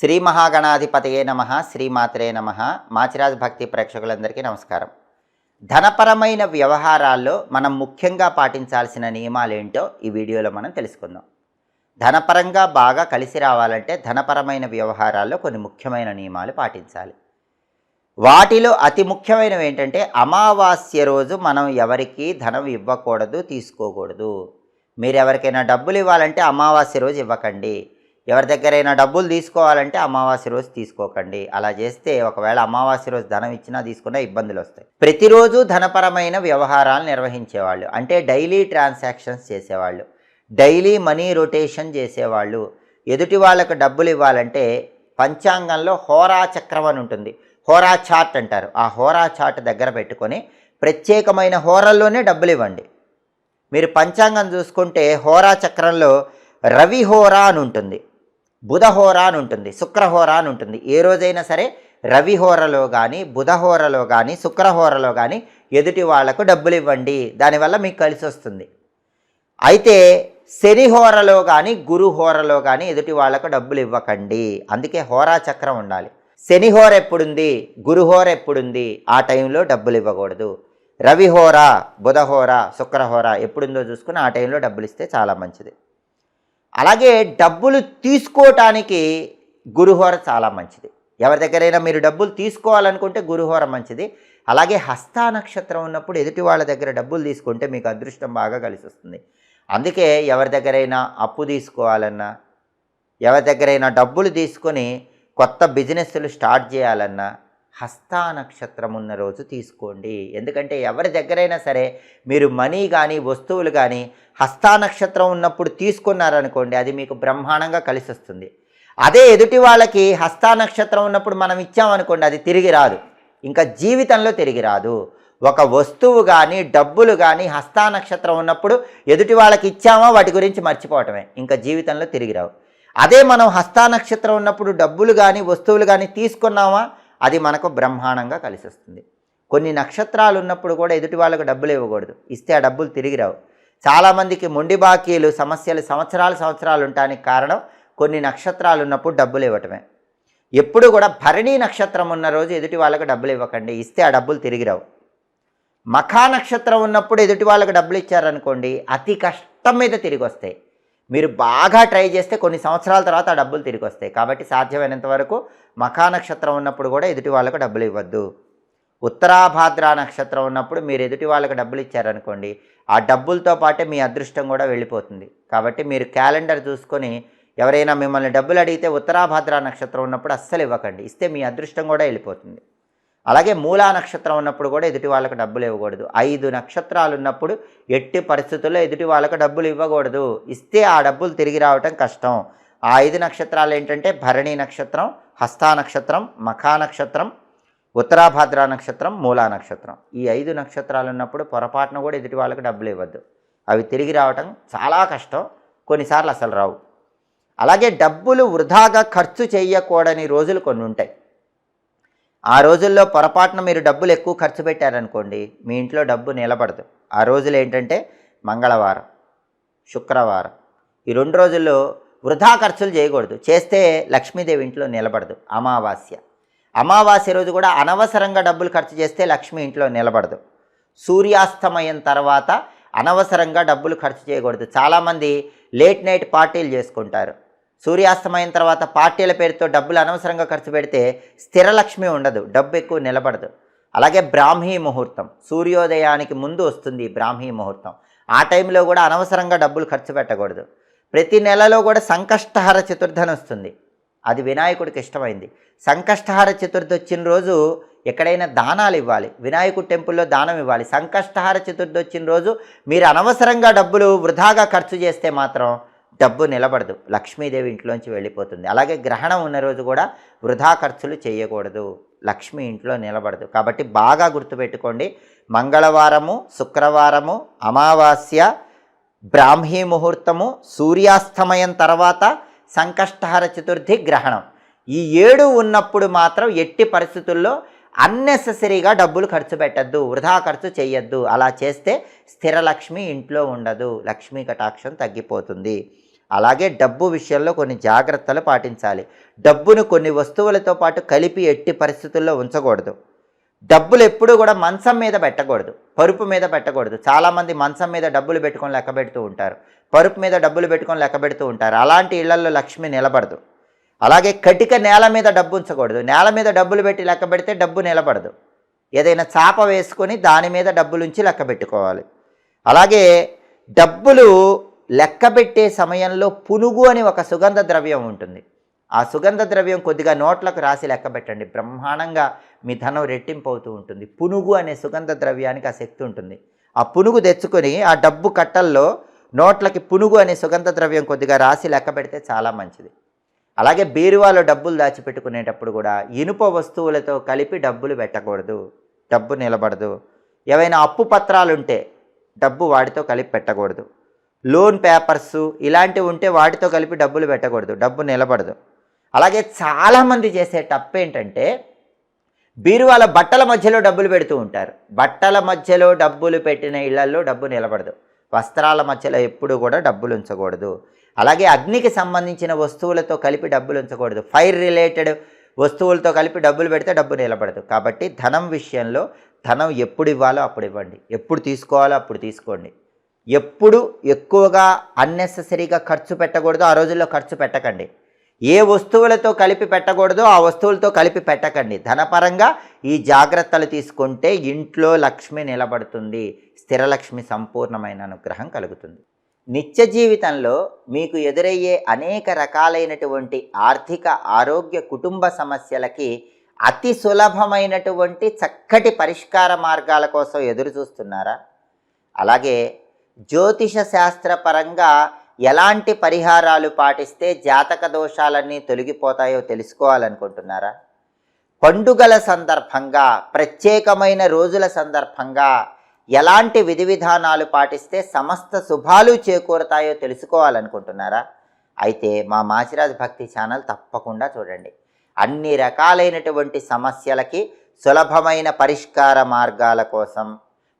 శ్రీ మహాగణాధిపతయే నమ శ్రీమాత్రే నమ. మాచిరాజ్ భక్తి ప్రేక్షకులందరికీ నమస్కారం. ధనపరమైన వ్యవహారాల్లో మనం ముఖ్యంగా పాటించాల్సిన నియమాలు ఏంటో ఈ వీడియోలో మనం తెలుసుకుందాం. ధనపరంగా బాగా కలిసి రావాలంటే ధనపరమైన వ్యవహారాల్లో కొన్ని ముఖ్యమైన నియమాలు పాటించాలి. వాటిలో అతి ముఖ్యమైనవి ఏంటంటే అమావాస్య రోజు మనం ఎవరికి ధనం ఇవ్వకూడదు తీసుకోకూడదు. మీరు ఎవరికైనా డబ్బులు ఇవ్వాలంటే అమావాస్య రోజు ఇవ్వకండి. ఎవరి దగ్గరైనా డబ్బులు తీసుకోవాలంటే అమావాస్య రోజు తీసుకోకండి. అలా చేస్తే ఒకవేళ అమావాస్య రోజు ధనం ఇచ్చినా తీసుకున్నా ఇబ్బందులు వస్తాయి. ప్రతిరోజు ధనపరమైన వ్యవహారాలు నిర్వహించేవాళ్ళు అంటే డైలీ ట్రాన్సాక్షన్స్ చేసేవాళ్ళు డైలీ మనీ రొటేషన్ చేసేవాళ్ళు ఎదుటి వాళ్ళకు డబ్బులు ఇవ్వాలంటే పంచాంగంలో హోరా చక్రం అని ఉంటుంది. హోరా చార్ట్ అంటారు. ఆ హోరా చార్ట్ దగ్గర పెట్టుకొని ప్రత్యేకమైన హోరల్లోనే డబ్బులు ఇవ్వండి. మీరు పంచాంగం చూసుకుంటే హోరా చక్రంలో రవి హోరా అని ఉంటుంది. బుధహోర అని ఉంటుంది శుక్రహోరా అని ఉంటుంది. ఏ రోజైనా సరే రవిహోరలో కానీ బుధహోరలో కానీ శుక్రహోరలో కానీ ఎదుటి వాళ్ళకు డబ్బులు ఇవ్వండి. దానివల్ల మీకు కలిసి వస్తుంది. అయితే శనిహోరలో కానీ గురుహోరలో కానీ ఎదుటి వాళ్ళకు డబ్బులు ఇవ్వకండి. అందుకే హోరా చక్రం ఉండాలి. శనిహోర ఎప్పుడుంది? గురుహోర ఎప్పుడుంది? ఆ టైంలో డబ్బులు ఇవ్వకూడదు. రవిహోర బుధహోర శుక్రహోర ఎప్పుడుందో చూసుకుని ఆ టైంలో డబ్బులు ఇస్తే చాలా మంచిది. అలాగే డబ్బులు తీసుకోవటానికి గురుహోర చాలా మంచిది. ఎవరి దగ్గరైనా మీరు డబ్బులు తీసుకోవాలనుకుంటే గురుహోర మంచిది. అలాగే హస్తా నక్షత్రం ఉన్నప్పుడు ఎదుటి వాళ్ళ దగ్గర డబ్బులు తీసుకుంటే మీకు అదృష్టం బాగా కలిసి వస్తుంది. అందుకే ఎవరి దగ్గరైనా అప్పు తీసుకోవాలన్నా ఎవరి దగ్గరైనా డబ్బులు తీసుకొని కొత్త బిజినెస్లు స్టార్ట్ చేయాలన్నా హస్తా నక్షత్రం ఉన్న రోజు తీసుకోండి. ఎందుకంటే ఎవరి దగ్గరైనా సరే మీరు మనీ కానీ వస్తువులు కానీ హస్తా నక్షత్రం ఉన్నప్పుడు తీసుకున్నారనుకోండి అది మీకు బ్రహ్మాండంగా కలిసి వస్తుంది అదే ఎదుటి వాళ్ళకి హస్తా నక్షత్రం ఉన్నప్పుడు మనం ఇచ్చామనుకోండి అది తిరిగి రాదు. ఇంకా జీవితంలో తిరిగి రాదు. ఒక వస్తువు కానీ డబ్బులు కానీ హస్తా నక్షత్రం ఉన్నప్పుడు ఎదుటి వాళ్ళకి ఇచ్చామా వాటి గురించి మర్చిపోవటమే. ఇంకా జీవితంలో తిరిగి రావు. అదే మనం హస్తా నక్షత్రం ఉన్నప్పుడు డబ్బులు కానీ వస్తువులు కానీ తీసుకున్నామా అది మనకు బ్రహ్మాండంగా కలిసి వస్తుంది కొన్ని నక్షత్రాలు ఉన్నప్పుడు కూడా ఎదుటి వాళ్ళకు డబ్బులు ఇవ్వకూడదు. ఇస్తే ఆ డబ్బులు తిరిగి రావు. చాలామందికి మొండి బాకీలు సమస్యలు సంవత్సరాలు సంవత్సరాలు ఉండటానికి కారణం కొన్ని నక్షత్రాలు ఉన్నప్పుడు డబ్బులు ఇవ్వటమే. ఎప్పుడు కూడా భరణీ నక్షత్రం ఉన్న రోజు ఎదుటి వాళ్ళకు డబ్బులు ఇవ్వకండి. ఇస్తే ఆ డబ్బులు తిరిగి రావు. మఖా నక్షత్రం ఉన్నప్పుడు ఎదుటి వాళ్ళకు డబ్బులు ఇచ్చారనుకోండి అతి కష్టం మీద తిరిగి వస్తాయి. మీరు బాగా ట్రై చేస్తే కొన్ని సంవత్సరాల తర్వాత ఆ డబ్బులు తిరిగి వస్తాయి. కాబట్టి సాధ్యమైనంత వరకు మఖా నక్షత్రం ఉన్నప్పుడు కూడా ఎదుటి వాళ్ళకు డబ్బులు ఇవ్వద్దు. ఉత్తరాభాద్ర నక్షత్రం ఉన్నప్పుడు మీరు ఎదుటి వాళ్ళకి డబ్బులు ఇచ్చారనుకోండి ఆ డబ్బులతో పాటే మీ అదృష్టం కూడా వెళ్ళిపోతుంది. కాబట్టి మీరు క్యాలెండర్ చూసుకొని ఎవరైనా మిమ్మల్ని డబ్బులు అడిగితే ఉత్తరాభాద్ర నక్షత్రం ఉన్నప్పుడు అస్సలు ఇవ్వకండి. ఇస్తే మీ అదృష్టం కూడా వెళ్ళిపోతుంది. అలాగే మూలా నక్షత్రం ఉన్నప్పుడు కూడా ఎదుటి వాళ్ళకు డబ్బులు ఇవ్వకూడదు. ఐదు నక్షత్రాలు ఉన్నప్పుడు ఎట్టి పరిస్థితుల్లో ఎదుటి వాళ్ళకు డబ్బులు ఇవ్వకూడదు. ఇస్తే ఆ డబ్బులు తిరిగి రావటం కష్టం. ఆ ఐదు నక్షత్రాలు ఏంటంటే భరణి నక్షత్రం హస్తా నక్షత్రం మఖా నక్షత్రం ఉత్తరాభాద్ర నక్షత్రం మూలా నక్షత్రం. ఈ ఐదు నక్షత్రాలు ఉన్నప్పుడు పొరపాటున కూడా ఎదుటి వాళ్ళకి డబ్బులు ఇవ్వద్దు. అవి తిరిగి రావటం చాలా కష్టం. కొన్నిసార్లు అసలు రావు. అలాగే డబ్బులు వృధాగా ఖర్చు చేయకూడని రోజులు కొన్ని ఉంటాయి. ఆ రోజుల్లో పొరపాటున మీరు డబ్బులు ఎక్కువ ఖర్చు పెట్టారనుకోండి మీ ఇంట్లో డబ్బు నిలబడదు. ఆ రోజులు ఏంటంటే మంగళవారం శుక్రవారం. ఈ రెండు రోజుల్లో వృధా ఖర్చులు చేయకూడదు. చేస్తే లక్ష్మీదేవి ఇంట్లో నిలబడదు అమావాస్య. అమావాస్య రోజు కూడా అనవసరంగా డబ్బులు ఖర్చు చేస్తే లక్ష్మి ఇంట్లో నిలబడదు. సూర్యాస్తమయం తర్వాత అనవసరంగా డబ్బులు ఖర్చు చేయకూడదు. చాలామంది లేట్ నైట్ పార్టీలు చేసుకుంటారు. సూర్యాస్తమయం తర్వాత పార్టీల పేరుతో డబ్బులు అనవసరంగా ఖర్చు పెడితే స్థిరలక్ష్మి ఉండదు డబ్బు ఎక్కువ నిలబడదు. అలాగే బ్రాహ్మీ ముహూర్తం సూర్యోదయానికి ముందు వస్తుంది బ్రాహ్మీ ముహూర్తం. ఆ టైంలో కూడా అనవసరంగా డబ్బులు ఖర్చు పెట్టకూడదు. ప్రతి నెలలో కూడా సంకష్టహార చతుర్థని వస్తుంది. అది వినాయకుడికి ఇష్టమైంది. సంకష్టహార చతుర్థి వచ్చిన రోజు ఎక్కడైనా దానాలు ఇవ్వాలి. వినాయకుడు టెంపుల్లో దానం ఇవ్వాలి. సంకష్టహార చతుర్థి వచ్చిన రోజు మీరు అనవసరంగా డబ్బులు వృధాగా ఖర్చు చేస్తే మాత్రం డబ్బు నిలబడదు. లక్ష్మీదేవి ఇంట్లోంచి వెళ్ళిపోతుంది. అలాగే గ్రహణం ఉన్న రోజు కూడా వృధా ఖర్చులు చేయకూడదు. లక్ష్మి ఇంట్లో నిలబడదు. కాబట్టి బాగా గుర్తుపెట్టుకోండి. మంగళవారము శుక్రవారము అమావాస్య బ్రాహ్మీ ముహూర్తము సూర్యాస్తమయం తర్వాత సంకష్టహర చతుర్థి గ్రహణం. ఈ ఏడు ఉన్నప్పుడు మాత్రం ఎట్టి పరిస్థితుల్లో అన్నెసెసరీగా డబ్బులు ఖర్చు పెట్టద్దు వృధా ఖర్చు చేయొద్దు అలా చేస్తే స్థిరలక్ష్మి ఇంట్లో ఉండదు లక్ష్మీ కటాక్షం తగ్గిపోతుంది. అలాగే డబ్బు విషయంలో కొన్ని జాగ్రత్తలు పాటించాలి. డబ్బును కొన్ని వస్తువులతో పాటు కలిపి ఎట్టి పరిస్థితుల్లో ఉంచకూడదు. డబ్బులు ఎప్పుడూ కూడా మంచం మీద పెట్టకూడదు పరుపు మీద పెట్టకూడదు. చాలామంది మంచం మీద డబ్బులు పెట్టుకొని లెక్క పెడుతూ ఉంటారు పరుపు మీద డబ్బులు పెట్టుకొని లెక్క పెడుతూ ఉంటారు. అలాంటి ఇళ్ళలో లక్ష్మి నిలబడదు. అలాగే కటిక నేల మీద డబ్బు ఉంచకూడదు. నేల మీద డబ్బులు పెట్టి లెక్క పెడితే డబ్బు నిలబడదు. ఏదైనా చాప వేసుకొని దాని మీద డబ్బులు ఉంచి లెక్క పెట్టుకోవాలి. అలాగే డబ్బులు లెక్క పెట్టే సమయంలో పునుగు అని ఒక సుగంధ ద్రవ్యం ఉంటుంది. ఆ సుగంధ ద్రవ్యం కొద్దిగా నోట్లకు రాసి లెక్క పెట్టండి. బ్రహ్మాండంగా మీ ధనం రెట్టింపు అవుతూ ఉంటుంది. పునుగు అనే సుగంధ ద్రవ్యానికి ఆ శక్తి ఉంటుంది. ఆ పునుగు తెచ్చుకొని ఆ డబ్బు కట్టల్లో నోట్లకి పునుగు అనే సుగంధ ద్రవ్యం కొద్దిగా రాసి లెక్క పెడితే చాలా మంచిది. అలాగే బీరువాలో డబ్బులు దాచిపెట్టుకునేటప్పుడు కూడా ఇనుప వస్తువులతో కలిపి డబ్బులు పెట్టకూడదు. డబ్బు నిలబడదు. ఏవైనా అప్పు పత్రాలు ఉంటే డబ్బు వాటితో కలిపి పెట్టకూడదు. లోన్ పేపర్స్ ఇలాంటివి ఉంటే వాటితో కలిపి డబ్బులు పెట్టకూడదు. డబ్బు నిలబడదు. అలాగే చాలామంది చేసే తప్పు ఏంటంటే బీరువాల బట్టల మధ్యలో డబ్బులు పెడుతూ ఉంటారు. బట్టల మధ్యలో డబ్బులు పెట్టిన ఇళ్ళలో డబ్బు నిలబడదు. వస్త్రాల మధ్యలో ఎప్పుడు కూడా డబ్బులు ఉంచకూడదు. అలాగే అగ్నికి సంబంధించిన వస్తువులతో కలిపి డబ్బులు ఉంచకూడదు. ఫైర్ రిలేటెడ్ వస్తువులతో కలిపి డబ్బులు పెడితే డబ్బు నిలబడదు. కాబట్టి ధనం విషయంలో ధనం ఎప్పుడు ఇవ్వాలో అప్పుడు ఇవ్వండి. ఎప్పుడు తీసుకోవాలో అప్పుడు తీసుకోండి. ఎప్పుడు ఎక్కువగా అన్నెసెసరీగా ఖర్చు పెట్టకూడదు ఆ రోజుల్లో ఖర్చు పెట్టకండి. ఏ వస్తువులతో కలిపి పెట్టకూడదో ఆ వస్తువులతో కలిపి పెట్టకండి. ధనపరంగా ఈ జాగ్రత్తలు తీసుకుంటే ఇంట్లో లక్ష్మి నిలబడుతుంది. స్థిరలక్ష్మి సంపూర్ణమైన అనుగ్రహం కలుగుతుంది. నిత్య జీవితంలో మీకు ఎదురయ్యే అనేక రకాలైనటువంటి ఆర్థిక ఆరోగ్య కుటుంబ సమస్యలకి అతి సులభమైనటువంటి చక్కటి పరిష్కార మార్గాల కోసం ఎదురు చూస్తున్నారా? అలాగే జ్యోతిష శాస్త్రపరంగా ఎలాంటి పరిహారాలు పాటిస్తే జాతక దోషాలన్నీ తొలగిపోతాయో తెలుసుకోవాలనుకుంటున్నారా? పండుగల సందర్భంగా ప్రత్యేకమైన రోజుల సందర్భంగా ఎలాంటి విధి విధానాలు పాటిస్తే సమస్త శుభాలు చేకూరతాయో తెలుసుకోవాలనుకుంటున్నారా? అయితే మా మాచిరాజ్ భక్తి ఛానల్ తప్పకుండా చూడండి. అన్ని రకాలైనటువంటి సమస్యలకి సులభమైన పరిష్కార మార్గాల కోసం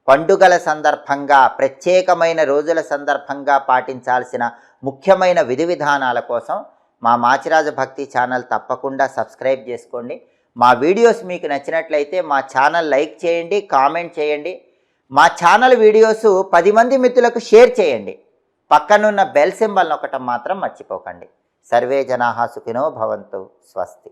పండుగల సందర్భంగా ప్రత్యేకమైన రోజుల సందర్భంగా పాటించాల్సిన ముఖ్యమైన విధి విధానాల కోసం మా మాచిరాజ భక్తి ఛానల్ తప్పకుండా సబ్స్క్రైబ్ చేసుకోండి. మా వీడియోస్ మీకు నచ్చినట్లయితే మా ఛానల్ లైక్ చేయండి కామెంట్ చేయండి. మా ఛానల్ వీడియోస్ పది మంది మిత్రులకు షేర్ చేయండి. పక్కనున్న బెల్ సింబల్ నొక్కటం మాత్రం మర్చిపోకండి. సర్వే జనాహా సుఖినో భవంతు. స్వస్తి.